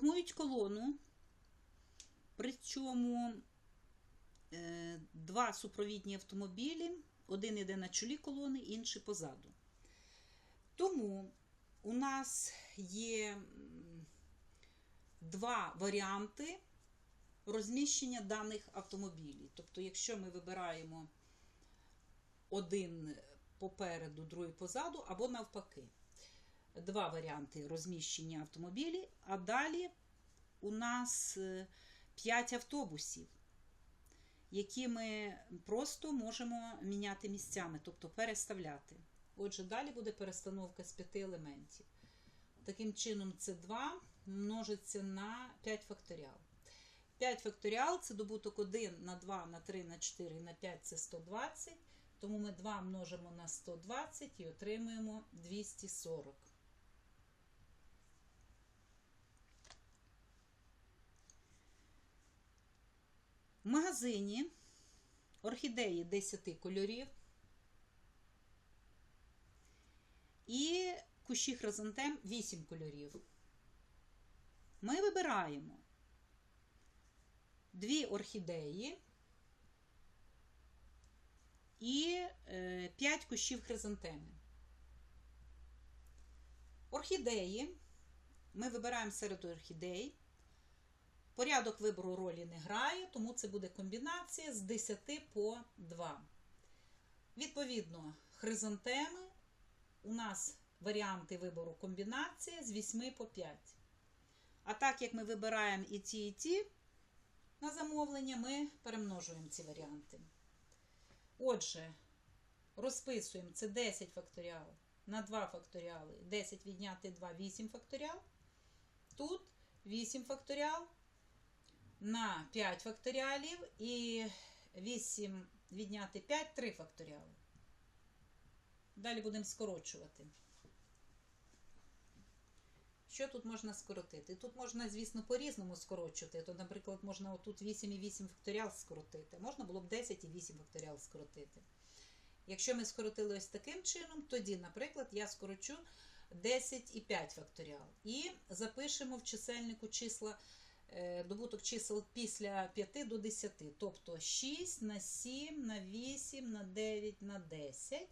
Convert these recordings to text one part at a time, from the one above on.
формують колону, причому е, два супровідні автомобілі, один іде на чолі колони, інший позаду. Тому у нас є два варіанти розміщення даних автомобілів. Тобто, якщо ми вибираємо один попереду, другий позаду, або навпаки. Два варіанти розміщення автомобілів, а далі у нас 5 автобусів, які ми просто можемо міняти місцями, тобто переставляти. Отже, далі буде перестановка з 5 елементів. Таким чином, це 2 множиться на 5 факторіал. 5 факторіал це добуток 1 на 2, на 3, на 4, на 5 це 120. Тому ми 2 множимо на 120 і отримуємо 240. В магазині орхідеї 10 кольорів і кущі хризантем 8 кольорів. Ми вибираємо дві орхідеї і 5 кущів хризантеми. Орхідеї. Ми вибираємо серед орхідей. Порядок вибору ролі не грає, тому це буде комбінація з 10 по 2. Відповідно, хризантеми у нас варіанти вибору комбінація з 8 по 5. А так як ми вибираємо і ті, і ті на замовлення, ми перемножуємо ці варіанти. Отже, розписуємо це 10 факторіал на 2 факторіали. 10 відняти 2 8 факторіал. Тут 8 факторіал на 5 факторіалів і 8 відняти 5 3 факторіали. Далі будемо скорочувати. Що тут можна скоротити? Тут можна, звісно, по-різному скорочувати. То, наприклад, можна отут 8 і 8 факторіал скоротити. Можна було б 10 і 8 факторіал скоротити. Якщо ми скоротили ось таким чином, тоді, наприклад, я скорочу 10 і 5 факторіал. І запишемо в чисельнику числа, добуток чисел після 5 до 10. Тобто 6 на 7, на 8, на 9, на 10.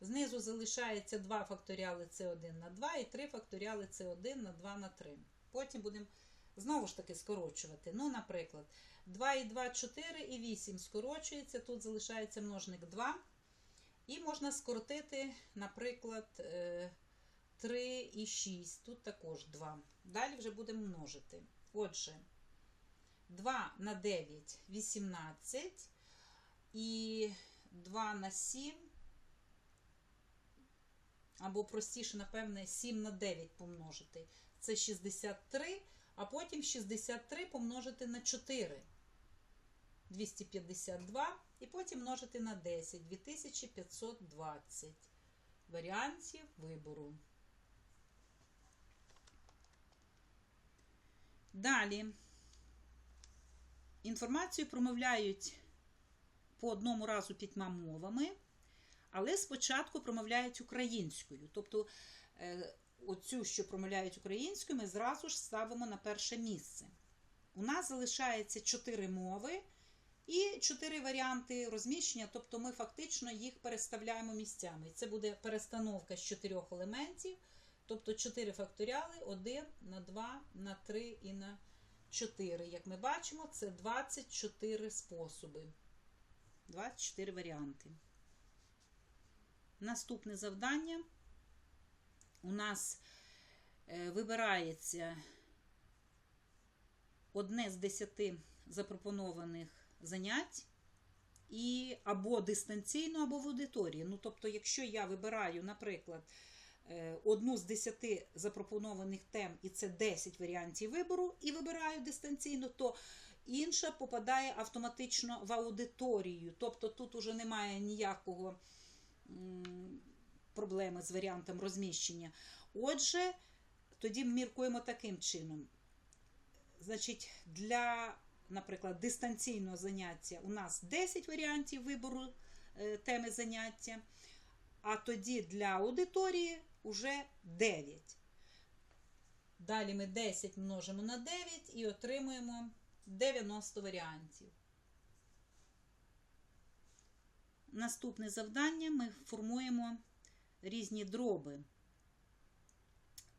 Знизу залишається 2 факторіали С1 на 2 і 3 факторіали С1 на 2 на 3. Потім будемо знову ж таки скорочувати. Ну, наприклад, 2 і 2 4 і 8 скорочується. Тут залишається множник 2. І можна скоротити, наприклад, 3 і 6. Тут також 2. Далі вже будемо множити. Отже, 2 на 9 18 і 2 на 7 або простіше, напевне, 7 на 9 помножити. Це 63, а потім 63 помножити на 4. 252. І потім множити на 10. 2520 варіантів вибору. Далі. Інформацію промовляють по одному разу п'ятьма мовами але спочатку промовляють українською. Тобто е, оцю, що промовляють українською, ми зразу ж ставимо на перше місце. У нас залишається чотири мови і чотири варіанти розміщення, тобто ми фактично їх переставляємо місцями. Це буде перестановка з чотирьох елементів, тобто 4 факторіали, 1 на 2, на 3 і на 4. Як ми бачимо, це 24 способи. 24 варіанти. Наступне завдання у нас е, вибирається одне з десяти запропонованих занять і або дистанційно, або в аудиторії. Ну, тобто, якщо я вибираю, наприклад, одну з десяти запропонованих тем, і це 10 варіантів вибору, і вибираю дистанційно, то інша попадає автоматично в аудиторію. Тобто тут уже немає ніякого проблеми з варіантом розміщення. Отже, тоді міркуємо таким чином. Значить, для, наприклад, дистанційного заняття у нас 10 варіантів вибору е, теми заняття, а тоді для аудиторії вже 9. Далі ми 10 множимо на 9 і отримуємо 90 варіантів. Наступне завдання ми формуємо різні дроби.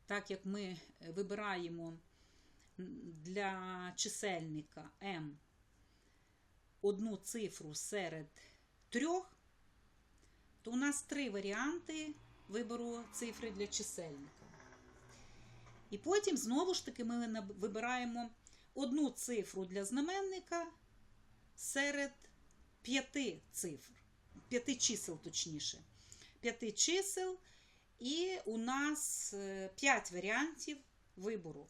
Так як ми вибираємо для чисельника m одну цифру серед трьох, то у нас три варіанти вибору цифри для чисельника. І потім, знову ж таки, ми вибираємо одну цифру для знаменника серед п'яти цифр, п'яти чисел, точніше. П'яти чисел, і у нас п'ять варіантів вибору.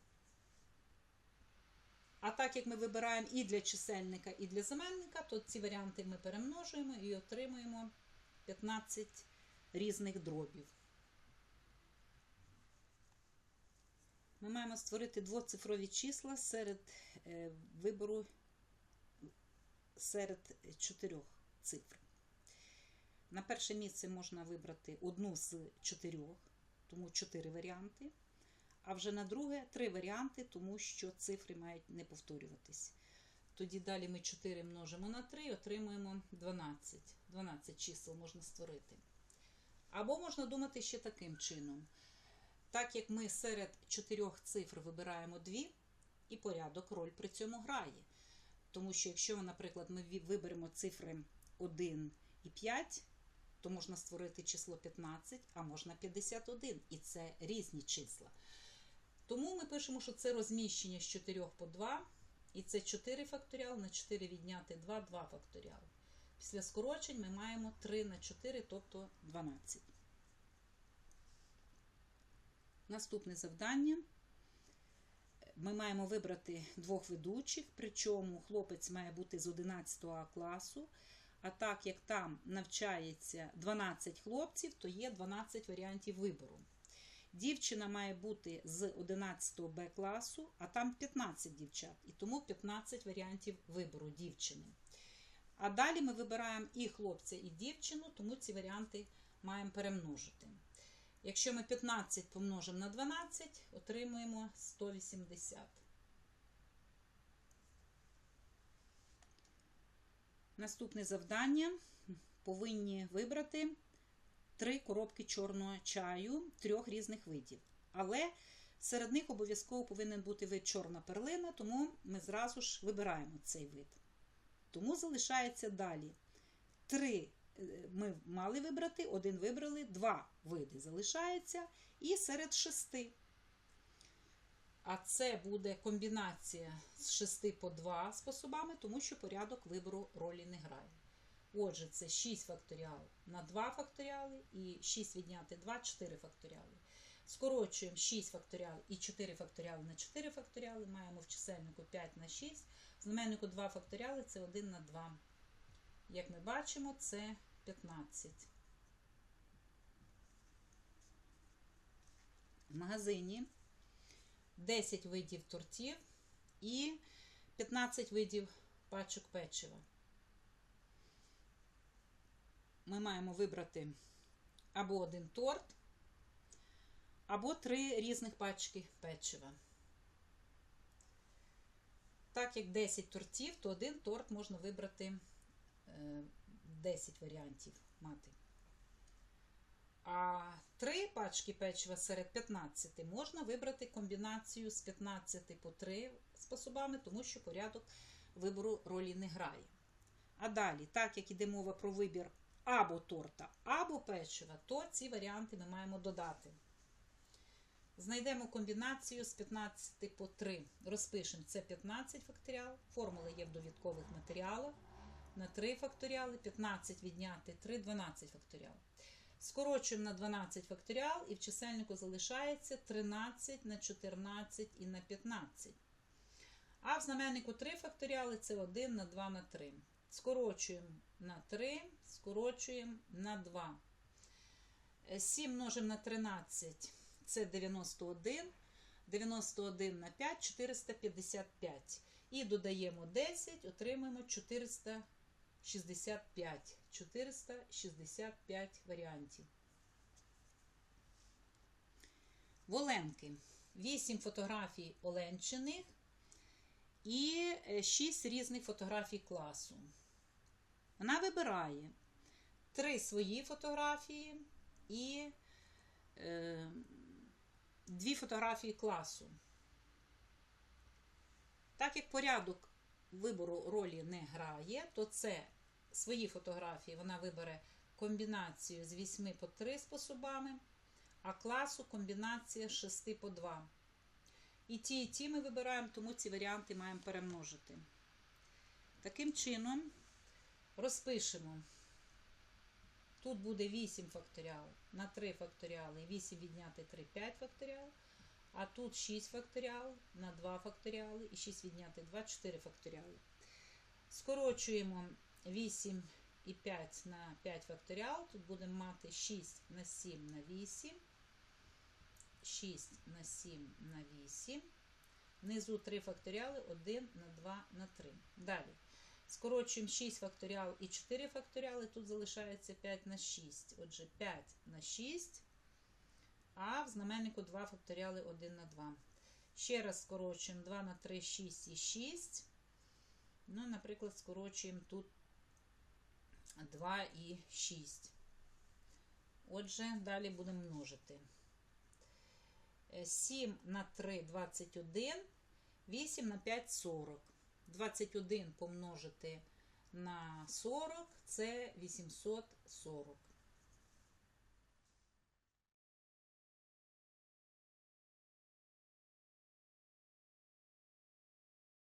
А так як ми вибираємо і для чисельника, і для знаменника, то ці варіанти ми перемножуємо і отримуємо 15 різних дробів. Ми маємо створити двоцифрові числа серед е, вибору серед чотирьох цифр. На перше місце можна вибрати одну з чотирьох, тому чотири варіанти. А вже на друге три варіанти, тому що цифри мають не повторюватись. Тоді далі ми 4 множимо на 3 і отримуємо 12. 12 чисел можна створити. Або можна думати ще таким чином. Так як ми серед чотирьох цифр вибираємо дві, і порядок роль при цьому грає. Тому що, якщо, наприклад, ми виберемо цифри 1 і 5, то можна створити число 15, а можна 51. І це різні числа. Тому ми пишемо, що це розміщення з 4 по 2, і це 4 факторіал, на 4 відняти 2, 2 факторіал. Після скорочень ми маємо 3 на 4, тобто 12. Наступне завдання. Ми маємо вибрати двох ведучих, причому хлопець має бути з 11 А класу. А так як там навчається 12 хлопців, то є 12 варіантів вибору. Дівчина має бути з 11 Б класу, а там 15 дівчат, і тому 15 варіантів вибору дівчини. А далі ми вибираємо і хлопця, і дівчину, тому ці варіанти маємо перемножити. Якщо ми 15 помножимо на 12, отримуємо 180. Наступне завдання повинні вибрати три коробки чорного чаю трьох різних видів. Але серед них обов'язково повинен бути вид чорна перлина, тому ми зразу ж вибираємо цей вид. Тому залишається далі. Три ми мали вибрати, один вибрали, два види залишається, і серед шести. А це буде комбінація з 6 по 2 способами, тому що порядок вибору ролі не грає. Отже, це 6 факторіал на 2 факторіали і 6 відняти 2 4 факторіали. Скорочуємо 6 факторіал і 4 факторіали на 4 факторіали. Маємо в чисельнику 5 на 6. Знаменнику 2 факторіали це 1 на 2. Як ми бачимо, це 15. В магазині 10 видів тортів і 15 видів пачок печива. Ми маємо вибрати або один торт, або три різних пачки печива. Так як 10 тортів, то один торт можна вибрати 10 варіантів мати. А три пачки печива серед 15 можна вибрати комбінацію з 15 по 3 способами, тому що порядок вибору ролі не грає. А далі, так як іде мова про вибір або торта, або печива, то ці варіанти ми маємо додати. Знайдемо комбінацію з 15 по 3. Розпишемо це 15 факторіал. Формула є в довідкових матеріалах. На 3 факторіали, 15 відняти 3, 12 факторіал. Скорочуємо на 12 факторіал, і в чисельнику залишається 13 на 14 і на 15. А в знаменнику 3 факторіали це 1 на 2 на 3. Скорочуємо на 3, скорочуємо на 2. 7 множимо на 13 це 91. 91 на 5 455. І додаємо 10, отримуємо 465. 465 варіантів. Воленки. 8 фотографій Оленчиних і 6 різних фотографій класу. Вона вибирає 3 свої фотографії і 2 фотографії класу. Так як порядок вибору ролі не грає, то це свої фотографії вона вибере комбінацію з 8 по 3 способами, а класу комбінація з 6 по 2. І ті, і ті ми вибираємо, тому ці варіанти маємо перемножити. Таким чином, розпишемо. Тут буде 8 факторіал на 3 факторіали, 8 відняти 3 5 факторіал. А тут 6 факторіал на 2 факторіали і 6 відняти 2 4 факторіали. Скорочуємо 8 і 5 на 5 факторіал. Тут будемо мати 6 на 7 на 8. 6 на 7 на 8. Внизу 3 факторіали 1 на 2 на 3. Далі. Скорочуємо 6 факторіал і 4 факторіали. Тут залишається 5 на 6. Отже, 5 на 6. А в знаменнику 2 факторіали 1 на 2. Ще раз скорочуємо 2 на 3, 6 і 6. Ну, наприклад, скорочуємо тут 2 і 6. Отже, далі будемо множити. 7 на 3 21, 8 на 5 40. 21 помножити на 40 це 840.